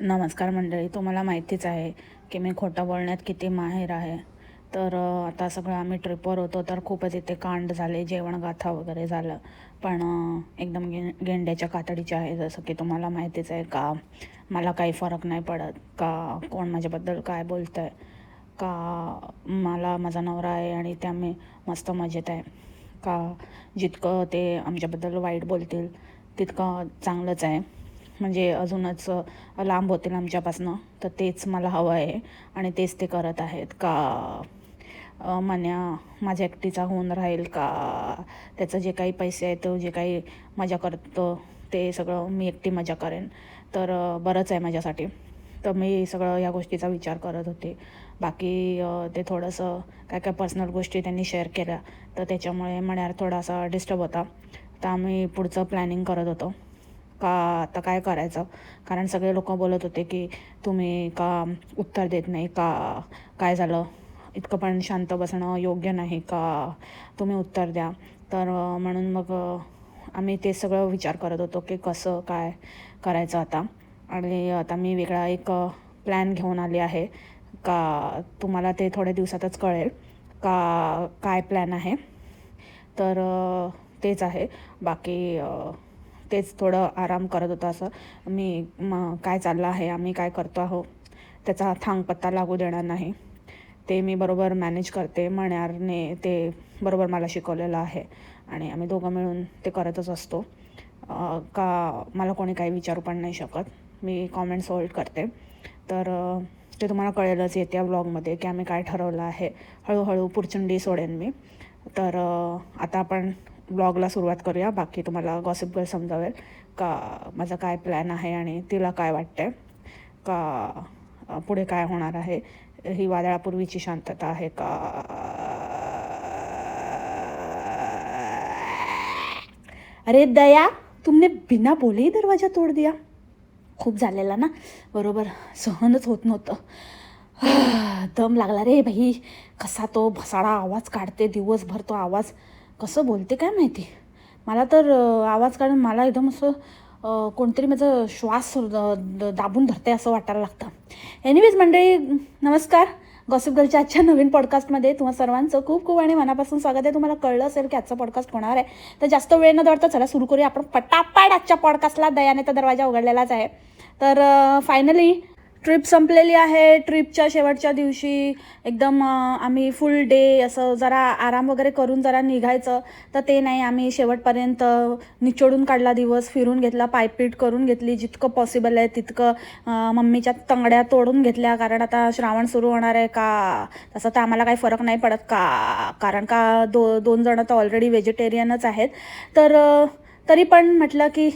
नमस्कार मंडळी तुम्हाला माहितीच आहे की मी खोटं बोलण्यात किती माहेर आहे. तर आता सगळं आम्ही ट्रिपवर होतो तर खूपच इथे कांड झाले जेवण गाथा वगैरे झालं. पण एकदम गे गेंड्याच्या कातडीचे आहे जसं की तुम्हाला माहितीच आहे का मला काही फरक नाही पडत का कोण माझ्याबद्दल काय बोलतं आहे का मला माझा नवरा आहे आणि त्या मी मस्त मजेत आहे का जितकं ते आमच्याबद्दल वाईट बोलतील तितकं चांगलंच आहे. म्हणजे अजूनच लांब होतील आमच्यापासनं. तर तेच मला हवं आहे आणि तेच ते करत आहेत. का अ, मन्या माझ्या एकटीचा होऊन राहील का? त्याचं जे काही पैसे आहेत जे काही मजा करतो ते सगळं मी एकटी मजा करेन. तर बरंच आहे माझ्यासाठी. तर मी सगळं या गोष्टीचा विचार करत होते. बाकी ते थोडंसं काय काय पर्सनल गोष्टी त्यांनी शेअर केल्या. तर त्याच्यामुळे मण्यावर थोडासा डिस्टर्ब होता. तर आम्ही पुढचं प्लॅनिंग करत होतो. का आता काय करायचं? कारण सगळे लोक बोलत होते की तुम्ही का उत्तर देत नाही का काय झालं? इतकं पण शांत बसणं योग्य नाही का? तुम्ही उत्तर द्या. तर म्हणून मग आम्ही ते सगळं विचार करत होतो की कसं काय करायचं आता? आणि आता मी वेगळा एक प्लॅन घेऊन आले आहे. का तुम्हाला ते थोड्या दिवसातच कळेल. का काय प्लॅन आहे? तर तेच आहे. बाकी तेच थोडं आराम करत होतं असं. मी म काय चाललं आहे आम्ही काय करतो आहो त्याचा थांग पत्ता लागू देणार नाही. ते मी बरोबर मॅनेज करते मण्यारने ते बरोबर मला शिकवलेलं आहे. आणि आम्ही दोघं मिळून ते करतच असतो. का मला कोणी काही विचारू पण नाही शकत. मी कॉमेंट्स होल्ड करते. तर ते तुम्हाला कळेलच येते या ब्लॉगमध्ये की आम्ही काय ठरवलं आहे. हळूहळू पुरचंडी सोडेन मी. तर आता आपण ब्लॉगला सुरुवात करूया. बाकी तुम्हाला गॉसिप गर्ल समजावेल का माझा काय प्लॅन आहे आणि तिला काय वाटतंय का पुढे काय होणार आहे ही वादळापूर्वीची शांतता आहे का? अरे दया तुमने बिना बोले ही दरवाजा तोड दिया. खूप झालेला ना? बरोबर सहनच होत नव्हतं. दम लागला रे भाई कसा तो भसाडा आवाज काढते दिवसभर तो आवाज. कसं बोलते काय माहिती? मला तर आवाज काढून मला एकदम असं कोणतरी माझं श्वास द- द- दाबून धरते असं वाटायला लागतं. एनिवेज मंडळी नमस्कार. गॉसिप गर्लच्या आजच्या नवीन पॉडकास्टमध्ये तुम्हा सर्वांचं खूप खूप आणि मनापासून स्वागत आहे. तुम्हाला कळलं असेल की आजचा पॉडकास्ट होणार आहे. तर जास्त वेळ न दौडता चला सुरू करूया. आपण पटापट आजच्या पॉडकास्टला दयाने तर दरवाजा उघडलेलाच आहे. तर फायनली ट्रिप संपलेली आहे. ट्रिपच्या शेवटच्या दिवशी एकदम आम्ही फुल डे असं जरा आराम वगैरे करून जरा निघायचं. तर ते नाही आम्ही शेवटपर्यंत निचोडून काढला दिवस फिरून घेतला पायपीट करून घेतली जितकं पॉसिबल आहे तितकं मम्मीच्या तंगड्या तोडून घेतल्या. कारण आता श्रावण सुरू होणार आहे का? तसं तर आम्हाला काही फरक नाही पडत का? कारण का दो दोन जणं तर ऑलरेडी व्हेजिटेरियनच आहेत. तर तरी पण म्हटलं की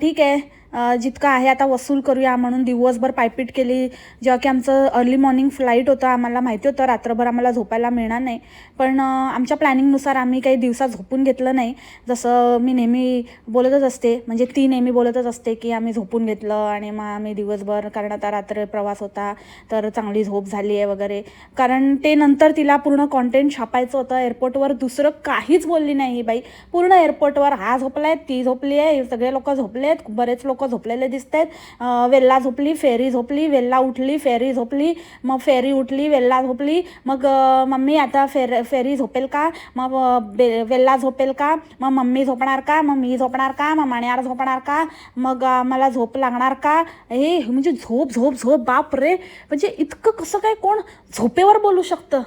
ठीक आहे. जितकं आहे आता वसूल करूया म्हणून दिवसभर पायपीट केली. जेव्हा की आमचं अर्ली मॉर्निंग फ्लाईट होतं आम्हाला माहिती होतं रात्रभर आम्हाला झोपायला मिळणार नाही. पण आमच्या प्लॅनिंगनुसार आम्ही काही दिवसात झोपून घेतलं नाही. जसं मी नेहमी बोलतच असते म्हणजे ती नेहमी बोलतच असते की आम्ही झोपून घेतलं आणि मग आम्ही दिवसभर कारण आता रात्र प्रवास होता तर चांगली झोप झाली आहे वगैरे. कारण ते नंतर तिला पूर्ण कॉन्टेंट छापायचं होतं. एअरपोर्टवर दुसरं काहीच बोलली नाही ही बाई. पूर्ण एअरपोर्टवर हा झोपला आहे ती झोपली आहे सगळे लोक झोपले आहेत बरेच लोक झोपलेले दिसत आहेत वेल्ला झोपली फेरी झोपली वेल्ला उठली फेरी झोपली मग फेरी उठली वेल्ला झोपली मग मम्मी आता फेर फेरी झोपेल का? मग बे वेल्ला झोपेल का? मग मम्मी झोपणार का? मग मी झोपणार का? मग माण्यार झोपणार का? मग मला झोप लागणार का? हे म्हणजे झोप झोप झोप बाप रे म्हणजे इतकं कसं काय कोण झोपेवर बोलू शकतं?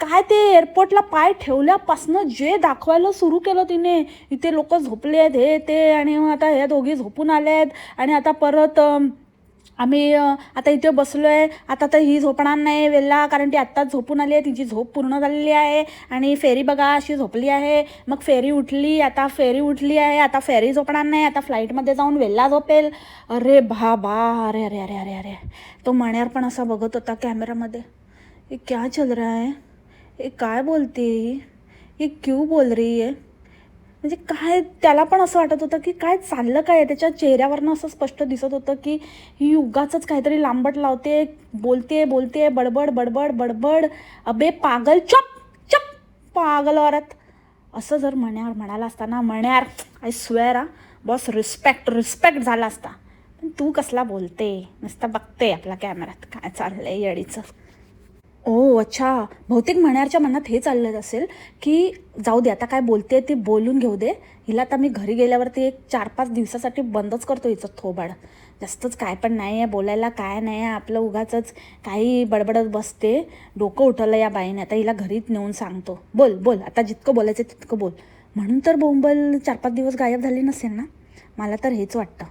काय ते एअरपोर्टला पाय ठेवल्यापासनं जे दाखवायला सुरू केलं तिने इथे लोक झोपले आहेत हे ते आणि मग आता ह्या दोघी झोपून आले आहेत आणि आता परत आम्ही आता इथे बसलो आहे आता तर ही झोपणार नाही वेल्ला कारण ती आत्ताच झोपून आली आहे तिची झोप पूर्ण झालेली आहे आणि फेरी बघा अशी झोपली आहे मग फेरी उठली आता फेरी उठली आहे आता फेरी झोपणार नाही आता फ्लाईटमध्ये जाऊन वेल्ला झोपेल. अरे भा बा अरे अरे अरे अरे अरे तो मण्यार पण असा बघत होता कॅमेरामध्ये क्या चल रहा है? हे काय बोलते? ही हे क्यू बोल रही आहे म्हणजे काय त्याला पण असं वाटत होतं की काय चाललं काय? त्याच्या चेहऱ्यावरनं असं स्पष्ट दिसत होतं की ही उगाचच काहीतरी लांबट लावते बोलते बोलते बडबड बडबड बडबड. अबे पागल चप चप पागल औरत. असं जर म्हण्यावर म्हणाला असता ना म्हण्यार I swear boss respect respect झाला असता. पण तू कसला बोलते? नुसतं बघते आपला कॅमेऱ्यात काय चाललंय येडीचं. ओ अच्छा. बहुतेक म्हणारच्या मनात हे चाललं असेल की जाऊ दे आता काय बोलते ती बोलून घेऊ दे. हिला आता मी घरी गेल्यावरती एक चार पाच दिवसासाठी बंदच करतो हिचं थोबाड. जास्तच काय पण नाही आहे बोलायला काय नाही आहे आपलं उगाचंच काही बडबडत बसते. डोकं उठवलं या बाईने आता हिला घरीच नेऊन सांगतो. बोल बोल आता जितकं बोलायचं तितकं बोल. म्हणून तर बोंबल चार पाच दिवस गायब झाली नसेल ना? मला तर हेच वाटतं.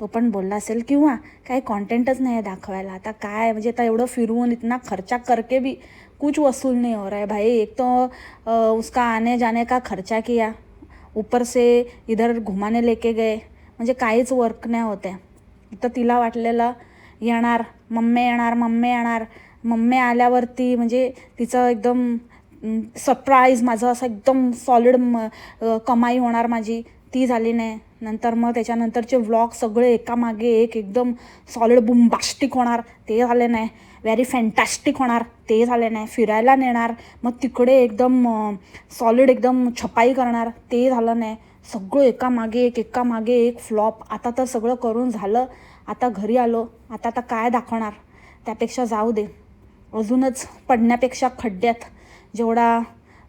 तो पण बोलला असेल किंवा काही कॉन्टेंटच नाही आहे दाखवायला. आता काय? म्हणजे आता एवढं फिरवून इतना खर्चा करके भी कुछ वसूल नहीं हो रहा है भाई. एक तो उसका आने जाने का खर्चा किया. ऊपर से इधर घुमाने लेके गए. म्हणजे काहीच वर्क नाही होते तर तिला वाटलेलं येणार. मम्मी येणार मम्मी येणार. मम्मी आल्यावरती म्हणजे तिचं एकदम सरप्राईज माझं असं एकदम सॉलिड कमाई होणार माझी. ती झाली नाही. नंतर मग त्याच्यानंतरचे व्लॉग सगळे एकामागे एक एकदम सॉलिड बुंबास्टिक होणार. ते झाले नाही. व्हेरी फॅन्टॅस्टिक होणार. ते झाले नाही. फिरायला नेणार. मग तिकडे एकदम सॉलिड एकदम छपाई करणार. ते झालं नाही. सगळं एकामागे एक एकामागे एक फ्लॉप आता तर सगळं करून झालं. आता घरी आलो. आता आता काय दाखवणार? त्यापेक्षा जाऊ दे. अजूनच पडण्यापेक्षा खड्ड्यात. जेवढा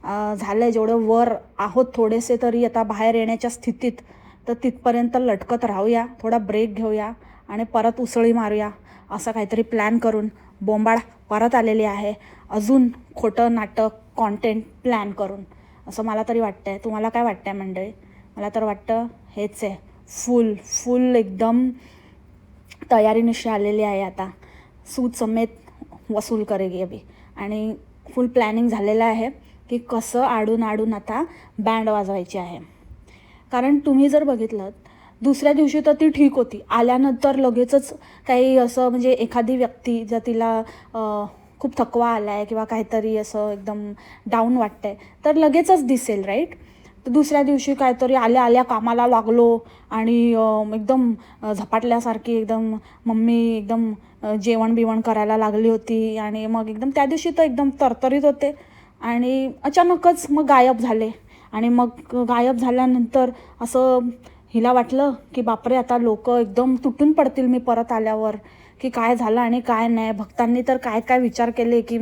झालं आहे जेवढं वर आहोत थोडेसे तरी आता बाहेर येण्याच्या स्थितीत तर तिथपर्यंत लटकत राहूया थोडा ब्रेक घेऊया आणि परत उसळी मारूया असं काहीतरी प्लॅन करून बोंबाड परत आलेली आहे. अजून खोटं नाटक कॉन्टेंट प्लॅन करून. असं मला तरी वाटतं आहे तुम्हाला काय वाटतं आहे मंडळी? मला तर वाटतं हेच आहे. फुल फुल एकदम तयारीनिशी आलेली आहे आता. सूत समेत वसूल करेगी अभी. आणि फुल प्लॅनिंग झालेलं आहे. की कसं आडून आडून आता बँड वाजवायची आहे. कारण तुम्ही जर बघितलं दुसऱ्या दिवशी तर ती ठीक होती. आल्यानंतर लगेचच काही असं म्हणजे एखादी व्यक्ती जर तिला खूप थकवा आला आहे किंवा काहीतरी असं एकदम डाऊन वाटतंय तर लगेचच दिसेल राईट? तर दुसऱ्या दिवशी काहीतरी आल्या आल्या कामाला लागलो आणि एकदम झपाटल्यासारखी एकदम मम्मी एकदम जेवण बिवण करायला लागली होती आणि मग एकदम त्या दिवशी तर एकदम तरतरीत होते. आणि अचानकच मग गायब झाले. आणि मग गायब झाल्यानंतर असं हिला वाटलं की बापरे आता लोक एकदम तुटून पडतील मी परत आल्यावर. की काय झालं आणि काय नाही. भक्तांनी तर काय काय विचार केले की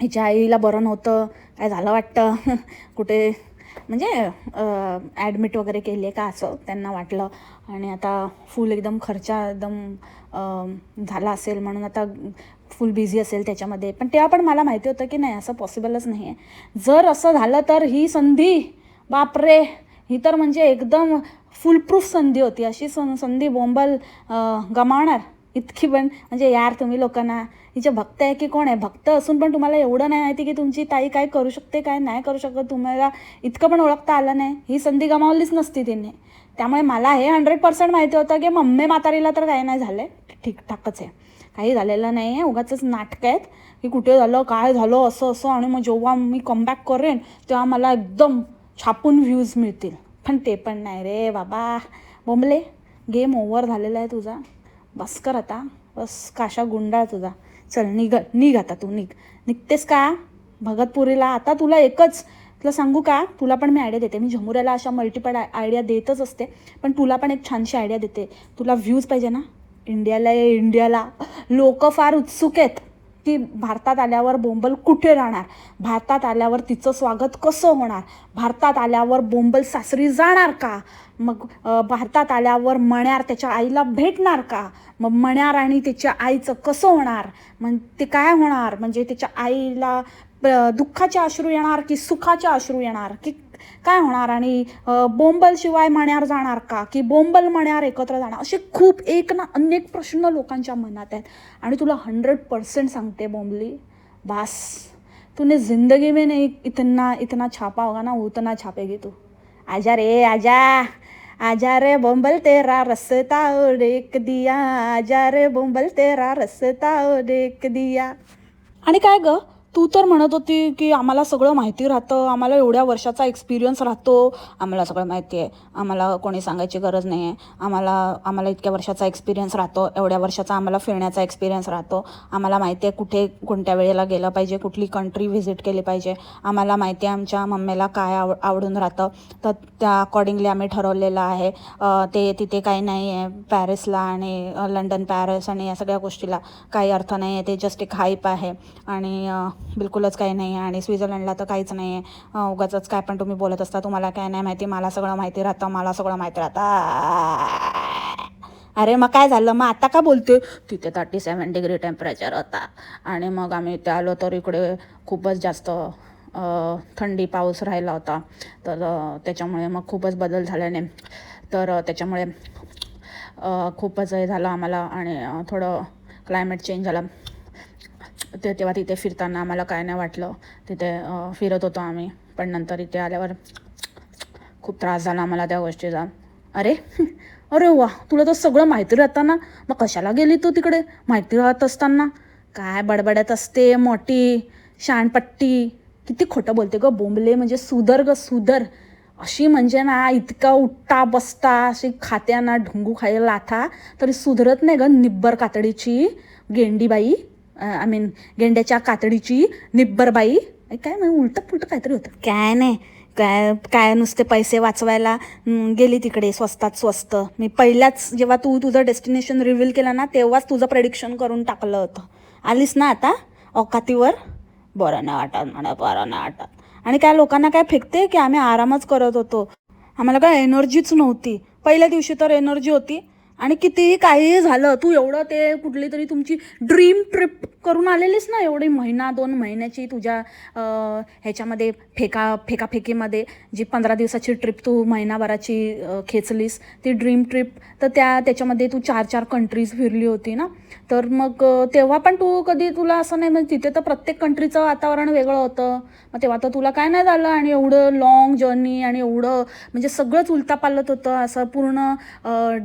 हिच्या आईला बरं नव्हतं. काय झालं वाटतं? कुठे? म्हणजे ॲडमिट वगैरे केली आहे का असं त्यांना वाटलं. आणि आता फुल एकदम खर्चा एकदम झाला असेल. म्हणून आता फुल बिझी असेल त्याच्यामध्ये. पण तेव्हा पण मला माहिती होतं की नाही असं पॉसिबलच नाही आहे जर असं झालं तर ही संधी बापरे! ही तर म्हणजे एकदम फुलप्रूफ संधी होती. अशी सं संधी बोंबल गमावणार. इतकी पण म्हणजे यार तुम्ही लोकांना हिचे भक्त आहे की कोण आहे? भक्त असून पण तुम्हाला एवढं नाही माहिती की तुमची ताई काय करू शकते काय नाही करू शकत? तुम्हाला इतकं पण ओळखता आलं नाही. ही संधी गमावलीच नसती तिने. त्यामुळे मला हे हंड्रेड पर्सेंट माहिती होतं की मम्मी म्हातारीला तर काही नाही झालं ठीकठाकच आहे. काही झालेलं नाही आहे उगाच नाटकं आहेत. की कुठे झालं काय झालं असं असं. आणि मग जेव्हा मी कमबॅक करेन तेव्हा मला एकदम छापून व्ह्यूज मिळतील. पण ते पण नाही रे बाबा. बोंबले गेम ओव्हर झालेला आहे तुझा. बस कर आता. बस काशा गुंडाळ तुझा. चल निघ निघ आता तू निघ. निघतेस का? भगतपुरीला. आता तुला एकच तुला सांगू का? तुला पण मी आयडिया देते. मी झमुऱ्याला अशा मल्टिपल आयडिया देतच असते. पण तुला पण एक छानशी आयडिया देते. तुला व्ह्यूज पाहिजे ना? इंडियाला ये इंडियाला. लोक फार उत्सुक आहेत की भारतात आल्यावर बोंबल कुठे राहणार? भारतात आल्यावर तिचं स्वागत कसं होणार? भारतात आल्यावर बोंबल सासरी जाणार का? मग भारतात आल्यावर मण्यार त्याच्या आईला भेटणार का? मग मण्यार आणि त्याच्या आईचं कसं होणार? मग ते काय होणार? म्हणजे त्याच्या आईला प- दुःखाचे अश्रू येणार की सुखाचे अश्रू येणार? की काय होणार? आणि बोंबल शिवाय मण्यार जाणार का? की बोंबल मण्यार एकत्र जाणार? असे खूप एक ना अनेक प्रश्न लोकांच्या मनात आहेत. आणि तुला हंड्रेड पर्सेंट सांगते बोंबली बास. तूने ज़िंदगी में नहीं इतना इतना छापा होगा ना उतना छापेगी तू. आजा रे आजा. आजा रे बोंबल तेरा रस्ता ओ देख दिया. आजा रे बोंबल तेरा रस्ता ओ देख दिया. आणि काय गं? तू तर म्हणत होती की आम्हाला सगळं माहिती राहतं आम्हाला एवढ्या वर्षाचा एक्सपिरियन्स राहतो. आम्हाला सगळं माहिती आहे. आम्हाला कोणी सांगायची गरज नाही आहे आम्हाला आम्हाला इतक्या वर्षाचा एक्सपिरियन्स राहतो. एवढ्या वर्षाचा आम्हाला फिरण्याचा एक्सपिरियन्स राहतो. आम्हाला माहिती आहे कुठे कोणत्या वेळेला गेलं पाहिजे कुठली कंट्री व्हिजिट केली पाहिजे. आम्हाला माहिती आहे आमच्या मम्मीला काय आव आवडून राहतं. तर त्या अकॉर्डिंगली आम्ही ठरवलेलं आहे. ते तिथे काही नाही आहे पॅरिसला आणि लंडन पॅरिस आणि या सगळ्या गोष्टीला काही अर्थ नाही आहे ते जस्ट एक हाईप आहे. आणि बिलकुलच काही नाही आहे. आणि स्वित्झर्लंडला तर काहीच नाही आहे. उगाच काय पण तुम्ही बोलत असता तुम्हाला काय नाही माहिती. मला सगळं माहिती राहतं मला सगळं माहिती राहतं. अरे मग काय झालं? मग आता का बोलते तिथे थर्टी सेवन डिग्री टेम्परेचर होता. आणि मग आम्ही इथे आलो तर इकडे खूपच जास्त थंडी पाऊस राहिला होता. तर त्याच्यामुळे मग खूपच बदल झाल्याने. तर त्याच्यामुळे खूपच हे झालं आम्हाला. आणि थोडं क्लायमेट चेंज झालं. ते तेव्हा तिथे फिरताना आम्हाला काय नाही वाटलं. तिथे फिरत होतो आम्ही. पण नंतर इथे आल्यावर खूप त्रास झाला आम्हाला त्या गोष्टीचा. अरे अरे वा तुला तर सगळं माहिती राहताना मग कशाला गेली तू तिकडे? माहिती राहत असताना. काय बडबडत असते मोठी शाणपट्टी किती खोटं बोलते ग बोंबले म्हणजे सुधर ग सुधर अशी म्हणजे ना इतका उठता बसता अशी खात्या ना ढुंगू खायला लाथा. तरी सुधरत नाही ग निब्बर कातडीची गेंडीबाई. I mean गेंड्याच्या कातडीची निब्बरबाई. काय म्हणजे उलटं पुलटं काहीतरी होतं. काय नाही. काय काय नुसते पैसे वाचवायला गेली तिकडे स्वस्तात स्वस्त. मी पहिल्याच जेव्हा तू तुझं डेस्टिनेशन रिव्हील केलं ना तेव्हाच तुझं प्रेडिक्शन करून टाकलं होतं. आलीस ना आता औकातीवर? बरं नाही वाटत म्हणा बरं नाही वाटत. आणि काय लोकांना काय फेकते की आम्ही आरामच करत होतो? आम्हाला काय एनर्जीच नव्हती. पहिल्या दिवशी तर एनर्जी होती. आणि कितीही काहीही झालं तू एवढं ते कुठली तरी तुमची ड्रीम ट्रिप करून आलेलीस ना एवढी महिना दोन महिन्याची तुझ्या ह्याच्यामध्ये फेका फेकाफेकीमध्ये जी पंधरा दिवसाची ट्रिप तू महिनाभराची खेचलीस ती ड्रीम ट्रिप तर त्या त्याच्यामध्ये तू चार चार कंट्रीज फिरली होती ना? तर मग तेव्हा पण तू कधी तुला असं नाही म्हणजे तिथे तर प्रत्येक कंट्रीचं वातावरण वेगळं होतं. मग तेव्हा तर तुला काय नाही झालं आणि एवढं लॉंग जर्नी आणि एवढं म्हणजे सगळंच उलता पालत होतं. असं पूर्ण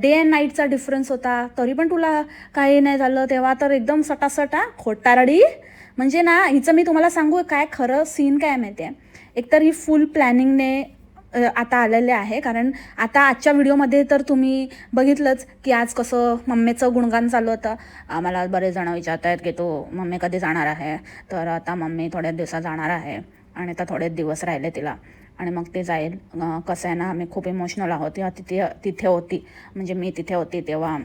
डे अँड नाईटचा डिफरन्स होता. तरी पण तुला काही नाही झालं. तेव्हा तर एकदम सटासटा खोटारडी म्हणजे ना हिचं मी तुम्हाला सांगू काय खरं सीन काय माहिती आहे एकतर ही फुल प्लॅनिंगने आता आलेले आहे. कारण आता आजच्या व्हिडिओमध्ये तर तुम्ही बघितलंच की आज कसं मम्मीचं गुणगान चालू होतं. आम्हाला बरेच जण विचारत आहेत की तू मम्मी कधी जाणार आहे? तर आता मम्मी थोड्या दिवसात जाणार आहे आणि आता थोडे दिवस राहिले तिला. आणि मग ते जाईल. कसं आहे ना आम्ही खूप इमोशनल आहोत. तेव्हा तिथे तिथे होती. म्हणजे मी तिथे होती तेव्हा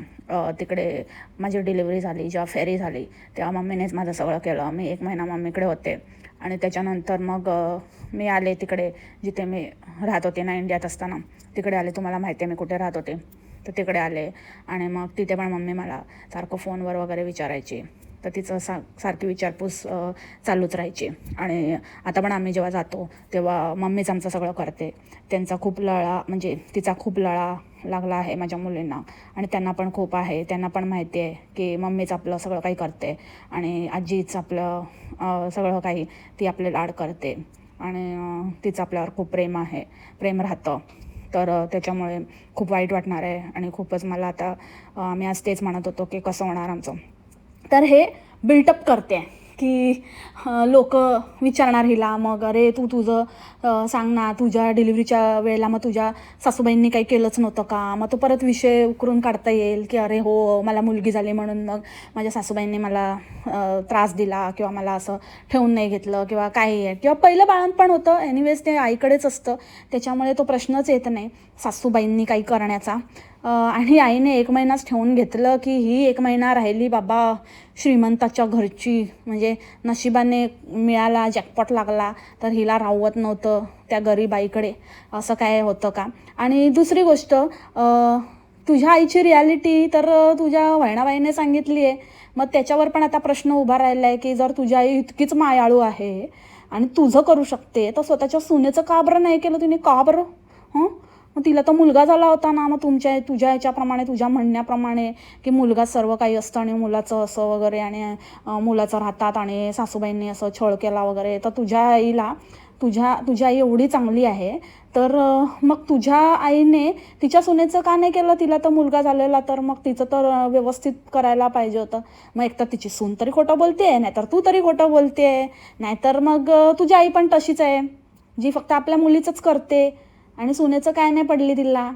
तिकडे माझी डिलिव्हरी झाली. जेव्हा फेरी झाली तेव्हा मम्मीनेच माझं सगळं केलं. मी एक महिना मम्मीकडे होते. आणि त्याच्यानंतर मग मी आले तिकडे जिथे मी राहत होते ना इंडियात असताना. तिकडे आले. तुम्हाला माहिती आहे मी कुठे राहत होते. तर तिकडे आले. आणि मग तिथे पण मम्मी मला सारखं फोनवर वगैरे विचारायची. तर तिचं सा सारखी विचारपूस चालूच राहायची. आणि आता पण आम्ही जेव्हा जातो तेव्हा मम्मीच आमचं सगळं करते. त्यांचा खूप लळा म्हणजे तिचा खूप लळा लागला आहे माझ्या मुलींना. आणि त्यांना पण खूप आहे. त्यांना पण माहिती आहे की मम्मीच आपलं सगळं काही करते. आणि आजीच आपलं सगळं काही ती आपले लाड करते. आणि तिचं आपल्यावर खूप प्रेम आहे. प्रेम राहतं. तर त्याच्यामुळे खूप वाईट वाटणार आहे. आणि खूपच मला आता मी आम्ही आज तेच म्हणत होतो की कसं होणार आमचं. तर हे बिल्टअप करते की लोक विचारणार हिला मग अरे तू तुझं सांग ना तुझ्या डिलिव्हरीच्या वेळेला मग तुझ्या सासूबाईंनी काही केलंच नव्हतं का? मग तो परत विषय उकरून काढता येईल की अरे हो मला मुलगी झाली म्हणून मग माझ्या सासूबाईंनी मला त्रास दिला किंवा मला असं ठेवून नाही घेतलं किंवा काही आहे. किंवा पहिलं बाळणपण होतं. एनिवेज ते आईकडेच असतं. त्याच्यामुळे तो प्रश्नच येत नाही सासूबाईंनी काही करण्याचा. आणि आईने एक महिनाच ठेवून घेतलं की ही एक महिना राहिली बाबा श्रीमंताच्या घरची. म्हणजे नशिबाने मिळाला जॅकपॉट लागला तर हिला राहवत नव्हतं त्या गरीब आईकडे. असं काय होतं का? आणि दुसरी गोष्ट तुझ्या आईची रियालिटी तर तुझ्या वहिणाबाईने सांगितली आहे. मग त्याच्यावर पण आता प्रश्न उभा राहिला आहे की जर तुझी आई इतकीच मायाळू आहे आणि तुझं करू शकते तर स्वतःच्या सुनेचं का बरं नाही केलं? तिने का बरं? हं? मग तिला तर मुलगा झाला होता ना मग तुमच्या तुझ्या ह्याच्याप्रमाणे तुझ्या म्हणण्याप्रमाणे की मुलगा सर्व काही असतं आणि मुलाचं असं वगैरे आणि मुलाचं राहतात आणि सासूबाईंनी असं छळ केला वगैरे तर तुझ्या आईला तुझ्या तुझी आई एवढी चांगली आहे तर मग तुझ्या आईने तिच्या सुनेचं का नाही केलं? तिला तर मुलगा झालेला तर मग तिचं तर व्यवस्थित करायला पाहिजे होतं. मग एक तर तिची सून तरी खोटं बोलते नाहीतर तू तरी खोटं बोलते नाहीतर मग तुझी आई पण तशीच आहे जी फक्त आपल्या मुलीचंच करते. आणि सुनेचं काय नाही पडली तिला.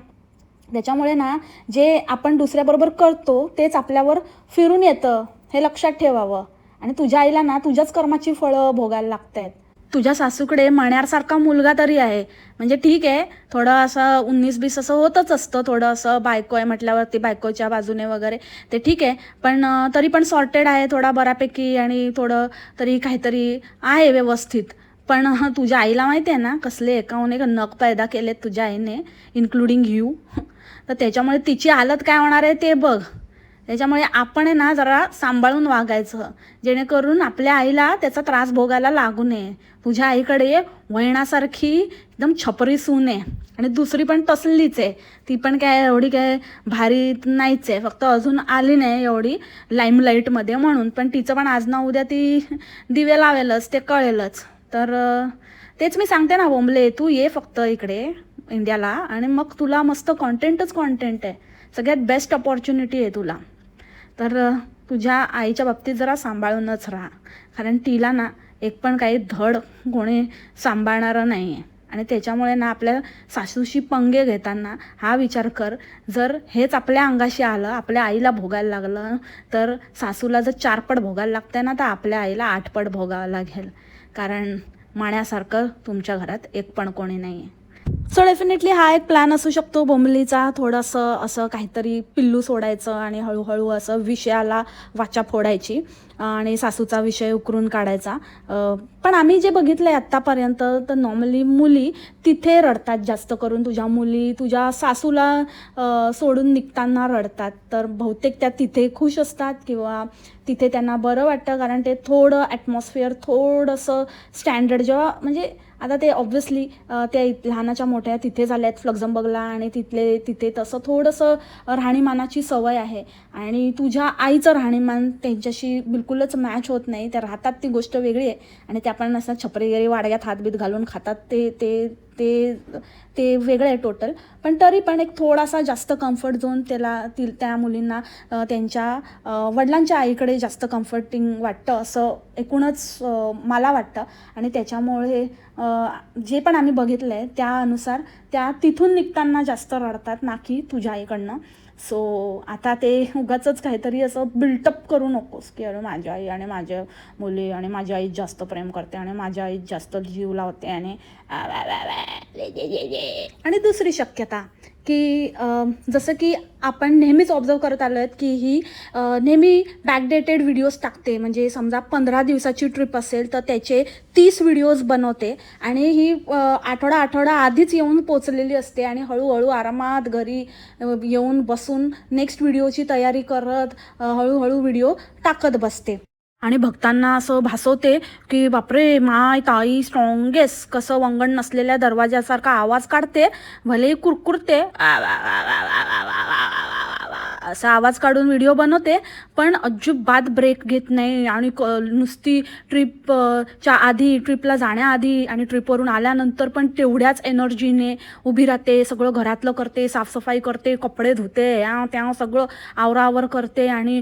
त्याच्यामुळे ना जे आपण दुसऱ्याबरोबर करतो तेच आपल्यावर फिरून येतं. हे लक्षात ठेवावं. आणि तुझ्या आईला ना तुझ्याच कर्माची फळं भोगायला लागत आहेत तुझ्या सासूकडे मण्यासारखा मुलगा तरी आहे. म्हणजे ठीक आहे थोडं असं उन्नीस बीस असं होतच असतं. थोडं असं बायको आहे म्हटल्यावरती बायकोच्या बाजूने वगैरे ते ठीक आहे. पण तरी पण सॉर्टेड आहे थोडा बऱ्यापैकी आणि थोडं तरी काहीतरी आहे व्यवस्थित. पण तुझ्या आईला माहिती आहे ना कसले एकाहून एक नख पैदा केलेत तुझ्या आईने इन्क्लुडिंग यू तर त्याच्यामुळे तिची हालत काय होणार आहे ते बघ. त्याच्यामुळे आपण आहे ना जरा सांभाळून वागायचं. जेणेकरून आपल्या आईला त्याचा त्रास भोगायला लागू नये. तुझ्या आईकडे वळणासारखी एकदम छपरी सून आहे. आणि दुसरी पण तसलीच आहे. ती पण काय एवढी काय भारी नाहीच आहे. फक्त अजून आली नाही एवढी लाईमलाईटमध्ये म्हणून. पण तिचं पण आज ना उद्या ती दिवे लावेलच ते कळेलच. तर तेच मी सांगते ना बोंबले तू ये फक्त इकडे इंडियाला आणि मग तुला मस्त कॉन्टेंटच कॉन्टेंट आहे. सगळ्यात बेस्ट अपॉर्च्युनिटी आहे तुला. तर तुझ्या आईच्या बाबतीत जरा सांभाळूनच राहा. कारण तिला ना एक पण काही धड कोणी सांभाळणारं नाही आहे आणि त्याच्यामुळे ना आपल्या सासूशी पंगे घेताना हा विचार कर. जर हेच आपल्या अंगाशी आलं आपल्या आईला भोगायला लागलं तर सासूला जर चारपट भोगायला लागतंय ना तर आपल्या आईला आठपट भोगावं लागेल. कारण माण्यासारखं तुमच्या घरात एक पण कोणी नाही आहे सो डेफिनेटली हा एक प्लॅन असू शकतो बोंबलीचा. थोडंसं असं काहीतरी पिल्लू सोडायचं आणि हळूहळू असं विषयाला वाचा फोडायची आणि सासूचा विषय उकरून काढायचा. पण आम्ही जे बघितलं आहे आत्तापर्यंत तर नॉर्मली मुली तिथे रडतात जास्त करून. तुझ्या मुली तुझ्या सासूला सोडून निघताना रडतात. तर बहुतेक त्या तिथे खुश असतात किंवा तिथे त्यांना बरं वाटतं कारण ते थोडं ॲटमॉस्फिअर थोडंसं स्टँडर्ड जेव्हा म्हणजे आता ते ऑब्व्हियसली त्या लहानाच्या मोठ्या तिथे झाल्या आहेत फ्लक्झमबर्गला आणि तिथले तिथे तसं थोडंसं राहणीमानाची सवय आहे. आणि तुझ्या आईचं राहणीमान त्यांच्याशी बिलकुलच मॅच होत नाही. त्या राहतात ती गोष्ट वेगळी आहे. आणि त्या पण असं छपरेगिरी वाडग्यात हातबीत घालून खातात ते ते ते ते वेगळं आहे टोटल पण तरी पण एक थोडासा जास्त कम्फर्ट झोन त्याला ती त्या मुलींना त्यांच्या वडिलांच्या आईकडे जास्त कम्फर्टिंग वाटतं असं एकूणच मला वाटतं. आणि त्याच्यामुळे जे पण आम्ही बघितलं आहे त्यानुसार त्या तिथून निघताना जास्त रडतात ना की तुझ्या आईकडनं. सो आता ते उगाच काहीतरी असं बिल्टअप करू नकोस की अरे माझ्या आई आणि माझ्या मुली आणि माझी आई जास्त प्रेम करते आणि माझ्या आई जास्त जीव लावते आणि आणि दुसरी शक्यता की जसं की आपण नेहमीच ऑब्झर्व करत आलो आहेत की ही नेहमी बॅकडेटेड व्हिडिओज टाकते. म्हणजे समजा पंधरा दिवसाची ट्रिप असेल तर त्याचे तीस व्हिडिओज बनवते आणि ही आठवडा आठवडा आधीच येऊन पोचलेली असते आणि हळूहळू आरामात घरी येऊन बसून नेक्स्ट व्हिडिओची तयारी करत हळूहळू व्हिडिओ टाकत बसते. आणि भक्तांना असं भासवते की बापरे माय ताई स्ट्रॉंगेस कसं वंगण नसलेल्या दरवाज्यासारखा आवाज काढते भलेही कुरकुरते असा आवाज काढून व्हिडिओ बनवते पण अजिबात ब्रेक घेत नाही आणि क नुसती ट्रिप च्या आधी ट्रिपला जाण्याआधी आणि ट्रिपवरून आल्यानंतर पण तेवढ्याच एनर्जीने उभी राहते सगळं घरातलं करते साफसफाई करते कपडे धुते या त्या सगळं आवरावर करते आणि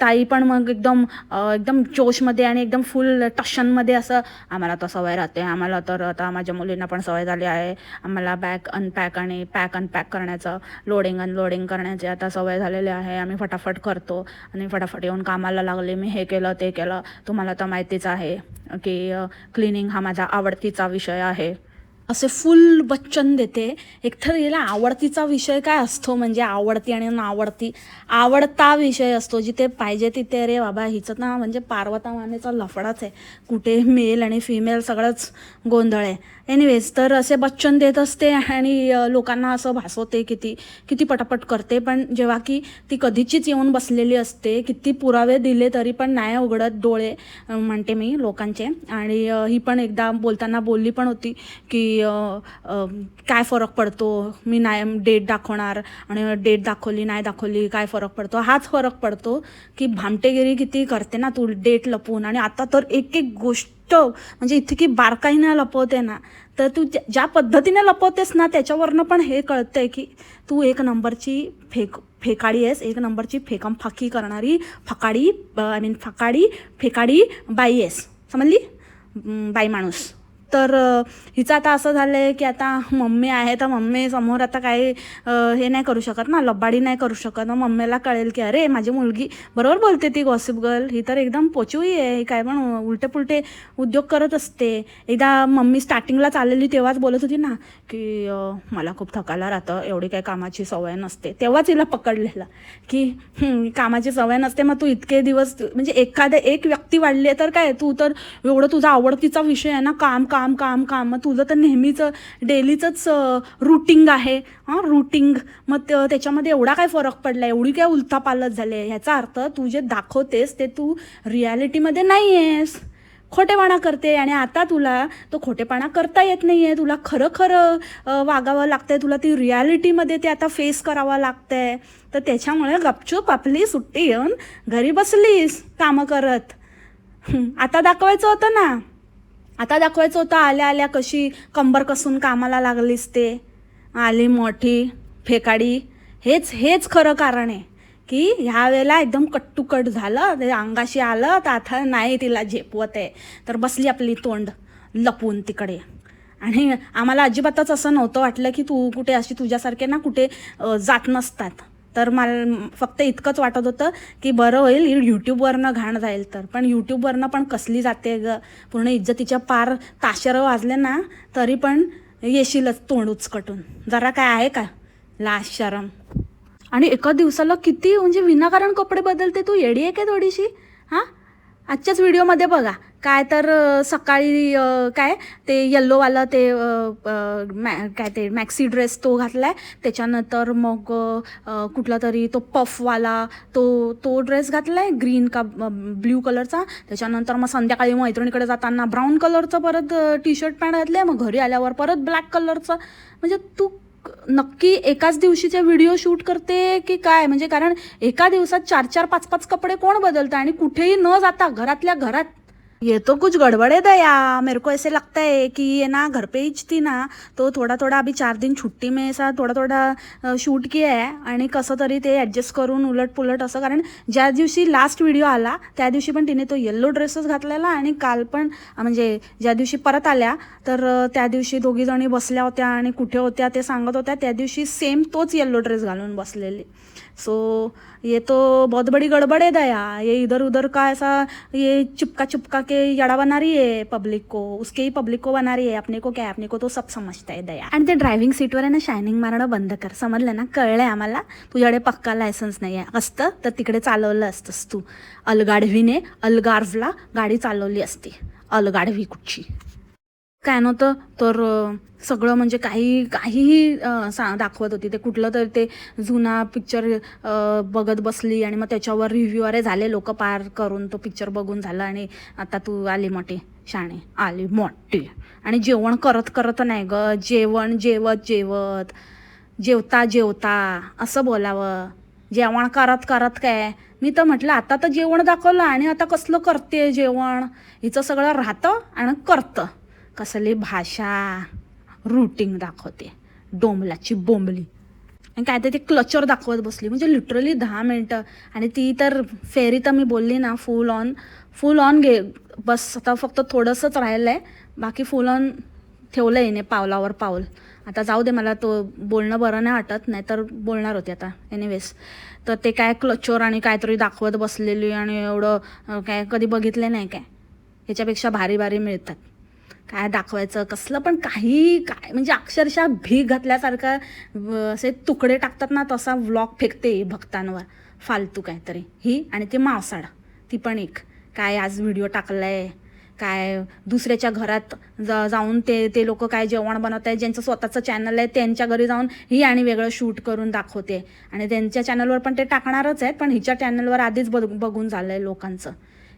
ताई पण मग एकदम एकदम जोशमध्ये आणि एकदम फुल टशनमध्ये असं आम्हाला तर सवय राहते आम्हाला तर आता माझ्या मुलींना पण सवय झाली आहे आम्हाला बॅग अनपॅक आणि पॅक अनपॅक करण्याचं लोडिंग अनलोडिंग करण्याची आता सवय झालेली आहे आम्ही फटाफट करतो. आणि फटाफट येऊन कामाला लागले मी हे केलं ते केलं. तुम्हाला तर माहितीच आहे की क्लिनिंग हा माझा आवडतीचा विषय आहे. असे फुल बच्चन देते. एकतर हिला आवडतीचा विषय काय असतो म्हणजे आवडती आणि नावडती. आवडता विषय असतो जिथे पाहिजे तिथे रे बाबा हिचं ना म्हणजे पार्वता मानेचा लफडाच आहे. कुठे मेल आणि फिमेल सगळंच गोंधळ आहे. एनिवेज तर असे बच्चन देत असते आणि लोकांना असं भासवते किती किती पटापट करते. पण जेव्हा की ती कधीचीच येऊन बसलेली असते किती पुरावे दिले तरी पण नाही उघडत डोळे म्हणते मी लोकांचे. आणि ही पण एकदा बोलताना बोलली पण होती की काय फरक पडतो? मी नाही डेट दाखवणार आणि डेट दाखवली नाही दाखवली काय फरक पडतो? हाच फरक पडतो की भामटेगिरी किती करते ना तू डेट लपवून. आणि आता तर एक एक गोष्ट म्हणजे इतकी बारकाईनं लपवते ना तर तू ज्या- ज्या पद्धतीने लपवतेस ना त्याच्यावरनं पण हे कळतंय की तू एक नंबरची फेक फेकाडी आहेस एक नंबरची फेकम फाकी करणारी फकाडी आय मीन फकाडी फेकाडी बाई आहेस. समजली? बाई माणूस. तर हिचं आता असं झालं आहे की आता मम्मी आहे तर मम्मी समोर आता काही हे नाही करू शकत ना लब्बाडी नाही करू शकत. मग मम्मीला कळेल की अरे माझी मुलगी बरोबर बोलते ती गॉसिप गर्ल ही तर एकदम पोचवी आहे. ही काय पण उलटे पुलटे उद्योग करत असते. एकदा मम्मी स्टार्टिंगला चाललेली तेव्हाच बोलत होती ना की मला खूप थकायला राहतं. एवढी काही कामाची सवय नसते. तेव्हाच हिला पकडलेलं की कामाची सवय नसते. मग तू इतके दिवस म्हणजे एखाद्या एक व्यक्ती वाढली आहे तर काय? तू तर एवढं तुझा आवडतीचा विषय आहे ना काम काम काम काम मग तुझं तर नेहमीचं डेलीचंच रुटिंग आहे. हां रुटिंग मग त्याच्यामध्ये एवढा काय फरक पडला? एवढी काय उलथापालत झाली आहे? ह्याचा अर्थ तू जे दाखवतेस ते तू रियालिटीमध्ये नाही आहेस खोटेपणा करते आणि आता तुला तो खोटेपणा करता येत नाही आहे तुला खरं खरं वागावं वागावं लागतंय. तुला ती रियालिटीमध्ये ते आता फेस करावं लागतंय. तर त्याच्यामुळे गपचूप आपली सुट्टी येऊन घरी बसलीस. कामं करत. आता दाखवायचं होतं ना? आता दाखवायचं होतं आल्या आल्या कशी कंबर कसून कामाला लागलीस ते. आली मोठी फेकाडी. हेच हेच खरं कारण आहे की ह्या वेळेला एकदम कट्टुकट झालं ते अंगाशी आलं तर आता नाही तिला झेपवत आहे. तर बसली आपली तोंड लपून तिकडे. आणि आम्हाला अजिबातच असं नव्हतं वाटलं की तू कुठे अशी तुझ्यासारखे ना कुठे जात नसतात. तर मला फक्त इतकंच वाटत होतं की बरं होईल ही यूट्यूबवरनं घाण जाईल तर. पण यूट्यूबवरनं पण कसली जाते ग? पूर्ण इज्जतीच्या पार ताशरं वाजले ना तरी पण येशीलच तोंड उचकटून. जरा काय आहे का? लास्ट शरम. आणि एका दिवसाला किती म्हणजे विनाकारण कपडे बदलते तू? येडी आहे का थोडीशी? हां? आजच्याच व्हिडिओमध्ये बघा. काय तर सकाळी काय ते येल्लोवालं ते मॅ काय ते मॅक्सी ड्रेस तो घातला आहे त्याच्यानंतर मग कुठला तरी तो पफवाला तो तो ड्रेस घातला आहे ग्रीन का ब्ल्यू कलरचा त्याच्यानंतर मग संध्याकाळी मैत्रिणीकडे जाताना ब्राऊन कलरचं परत टी शर्ट पॅन्ट घातलं आहे मग घरी आल्यावर परत ब्लॅक कलरचं म्हणजे तू नक्की एकाच दिवशीचे व्हिडिओ शूट करते की काय? म्हणजे कारण एका दिवसात चार चार पाच पाच कपडे कोण बदलतं आणि कुठेही न जाता घरातल्या घरात ये तो कुछ गड़बड़ है दया। मेरे को ऐसे लगता है कि ये ना घर पे हीच थी ना तो थोड़ा थोड़ा अभी चार दिन छुट्टी में ऐसा थोड़ा थोड़ा शूट किया आहे आणि कसं तरी ते ॲडजस्ट करून उलट पुलट असं कारण ज्या दिवशी लास्ट व्हिडिओ आला त्या दिवशी पण तिने तो येल्लो ड्रेसच घातलेला आणि काल पण म्हणजे ज्या दिवशी परत आल्या तर त्या दिवशी दोघी जणी बसल्या होत्या आणि कुठे होत्या ते सांगत होत्या त्या दिवशी सेम तोच येल्लो ड्रेस घालून बसलेली. सो ये तो बहुत बड़ी गड़बड़ है दया। ये इधर उधर का ऐसा ये चिपका चिपका के यड़ा बना रही है पब्लिक को। उसके ही पब्लिक को बना रही है। अपने को क्या? है, अपने को तो सब समजता है दया। आणि ते ड्रायव्हिंग सीटवर आहे ना शायनिंग मारणं बंद कर। समजलं ना कळलंय आम्हाला। तुझ्याकडे पक्का लायसन्स नाही आहे असतं तर तिकडे चालवलं असतंस तू. अलगाडवीने अलगार्वला गाडी चालवली असती. अलगाडवी कुठची? काय नव्हतं? तर सगळं म्हणजे काही काहीही सा दाखवत होती. ते कुठलं तर ते जुना पिक्चर बघत बसली आणि मग त्याच्यावर रिव्ह्यू अरे झाले. लोक पार करून तो पिक्चर बघून झाला आणि आता तू आली मोठी. शाणे आली मोठी. आणि जेवण करत करत नाही ग. जेवण जेवत जेवत. जेवता जेवता. असं बोलावं. जेवण करत करत काय? मी तर म्हटलं आता तर जेवण दाखवलं आणि आता कसलं करते जेवण? हिचं सगळं राहतं आणि करतं. कसली भाषा रुटीन दाखवते. डोंबलाची बोंबली. आणि काय तर ती क्लचर दाखवत बसली. म्हणजे लिटरली दहा मिनटं. आणि ती तर फेरी तर मी बोलली ना फुल ऑन फुल ऑन घे. बस आता फक्त थोडंसंच राहिलं आहे बाकी फुल ऑन ठेवलं आहे ने पावलावर पाऊल. आता जाऊ दे मला तो बोलणं बरं नाही वाटत. नाही तर बोलणार होते आता. एनिवेज तर ते काय क्लचर आणि काहीतरी दाखवत बसलेली आणि एवढं काय कधी बघितले नाही काय? ह्याच्यापेक्षा भारी भारी मिळतात. काय दाखवायचं कसलं पण काही काय म्हणजे अक्षरशः भीक घातल्यासारखं असे तुकडे टाकतात ना तसा व्लॉग फेकते भक्तांवर फालतू काहीतरी. ही आणि ते मावसाड ती पण एक. काय आज व्हिडिओ टाकलाय काय दुसऱ्याच्या घरात जा जाऊन ते ते लोक काय जेवण बनवत आहे ज्यांचं स्वतःचं चॅनल आहे त्यांच्या घरी जाऊन ही आणि वेगळं शूट करून दाखवते. आणि त्यांच्या चॅनलवर पण ते टाकणारच आहेत पण हिच्या चॅनलवर आधीच बघ बघून झालं आहे लोकांचं.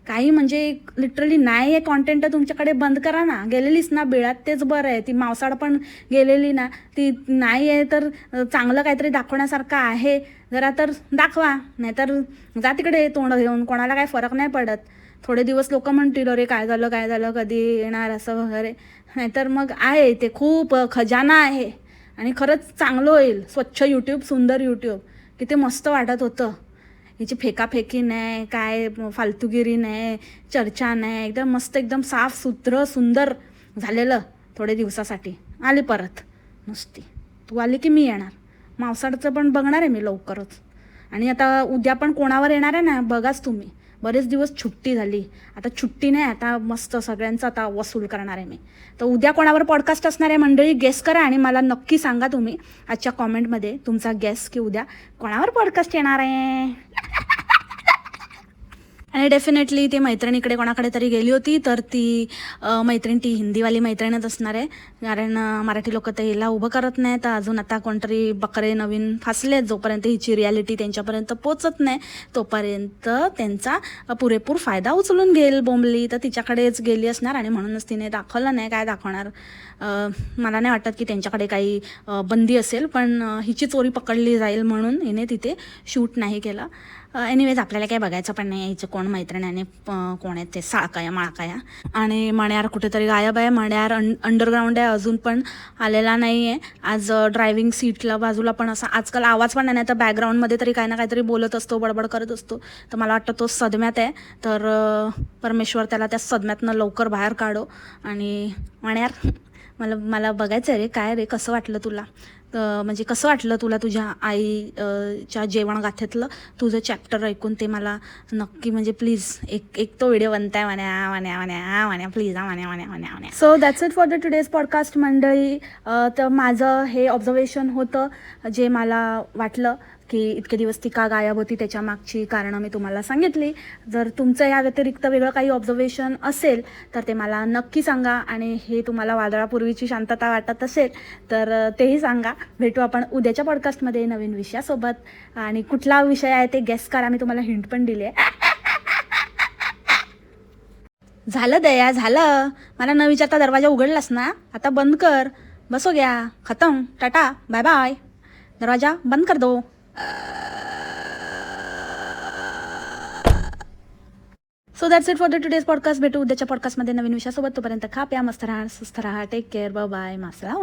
काही म्हणजे लिटरली नाही आहे कॉन्टेंट तर तुमच्याकडे बंद करा ना. गेलेलीच ना बिळात तेच बरं आहे. ती मावसाळ पण गेलेली ना ती नाही आहे तर चांगलं काहीतरी दाखवण्यासारखं आहे. जरा तर दाखवा नाहीतर जा तिकडे तोंड घेऊन कोणाला काही फरक नाही पडत. थोडे दिवस लोक म्हणतील अरे काय झालं काय झालं कधी येणार? असं वगैरे. नाहीतर मग आहे ते खूप खजाना आहे. आणि खरंच चांगलं होईल. स्वच्छ यूट्यूब सुंदर यूट्यूब किती मस्त वाटत होतं. हिची फेकाफेकी नाही काय फालतूगिरी नाही चर्चा नाही एकदम मस्त एकदम साफ सुत्र सुंदर झालेलं थोडे दिवसासाठी. आली परत. नुसती. तू आली की मी येणार. मावसाडचं पण बघणार आहे मी लवकरच. आणि आता उद्या पण कोणावर येणार आहे ना बघाच तुम्ही. बरेच दिवस छुट्टी झाली. आता छुट्टी नाही आता मस्त सगळ्यांचं आता वसूल करणार आहे मी. तर उद्या कोणावर पॉडकास्ट असणार आहे मंडळी गेस करा आणि मला नक्की सांगा तुम्ही आजच्या कॉमेंटमध्ये तुमचा गेस की उद्या कोणावर पॉडकास्ट येणार आहे. आणि डेफिनेटली ती मैत्रिणीकडे कोणाकडे तरी गेली होती तर ती मैत्रीण ती हिंदीवाली मैत्रिणीच असणार आहे. कारण मराठी लोक तर हिला उभं करत नाही तर अजून आता कोणतरी बकरे नवीन फासले आहेत. जोपर्यंत हिची रियालिटी त्यांच्यापर्यंत पोचत नाही तोपर्यंत त्यांचा पुरेपूर फायदा उचलून घेईल बोंबली. तर तिच्याकडेच गेली असणार आणि म्हणूनच तिने दाखवलं नाही काय दाखवणार. मला नाही वाटत की त्यांच्याकडे काही बंदी असेल पण हिची चोरी पकडली जाईल म्हणून हिने तिथे शूट नाही केलं. एनिवेज आपल्याला काय बघायचं पण नाही. यायचं कोण मैत्रिणी आणि कोण आहेत ते? साळकाया माळकाया. आणि मण्यार कुठेतरी गायब आहे. मण्यार अं अंडरग्राऊंड आहे. अजून पण आलेला नाही आहे आज ड्रायव्हिंग सीटला बाजूला पण असा आजकाल आवाज पण नाही. तर बॅकग्राऊंडमध्ये तरी काही ना काहीतरी बोलत असतो बडबड करत असतो. तर मला वाटतं तो सदम्यात आहे. तर परमेश्वर त्याला त्या सदम्यातनं लवकर बाहेर काढो. आणि मण्यार मला मला बघायचं आहे रे. काय रे? कसं वाटलं तुला? तर म्हणजे कसं वाटलं तुला तुझ्या आईच्या जेवण गाथ्यातलं तुझं चॅप्टर ऐकून ते मला नक्की म्हणजे प्लीज एक एक तो व्हिडिओ बनताय म्हण्या म्हण्या म्हण्या म्हण्या प्लीज हा म्हण्या म्हण्या म्हण्या म्हण्या. So that's it for the today's podcast मंडळी. तर माझं हे ऑब्झर्वेशन होतं जे मला वाटलं. की इतके दिवस ती का गायब होती त्याच्या मागची कारणं मी तुम्हाला सांगितली. जर तुमचं या व्यतिरिक्त वेगळं काही ऑब्झर्वेशन असेल तर ते मला नक्की सांगा आणि हे तुम्हाला वादळापूर्वीची शांतता वाटत असेल तर तेही सांगा. भेटू आपण उद्याच्या पॉडकास्टमध्ये नवीन विषयासोबत. आणि कुठला विषय आहे ते गेस करा मी तुम्हाला हिंट पण दिली आहे झालं दया झालं. मला न विचारता दरवाजा उघडलास ना? आता बंद कर. बसो गया खतम. टाटा. Bye bye. दरवाजा बंद कर दो. So that's it for the today's podcast भेटू उद्याच्या पॉडकास्टमध्ये नवीन विषयासोबत. तोपर्यंत खा प्या मस्त राहा सुस्त राहा. Take care bye मासला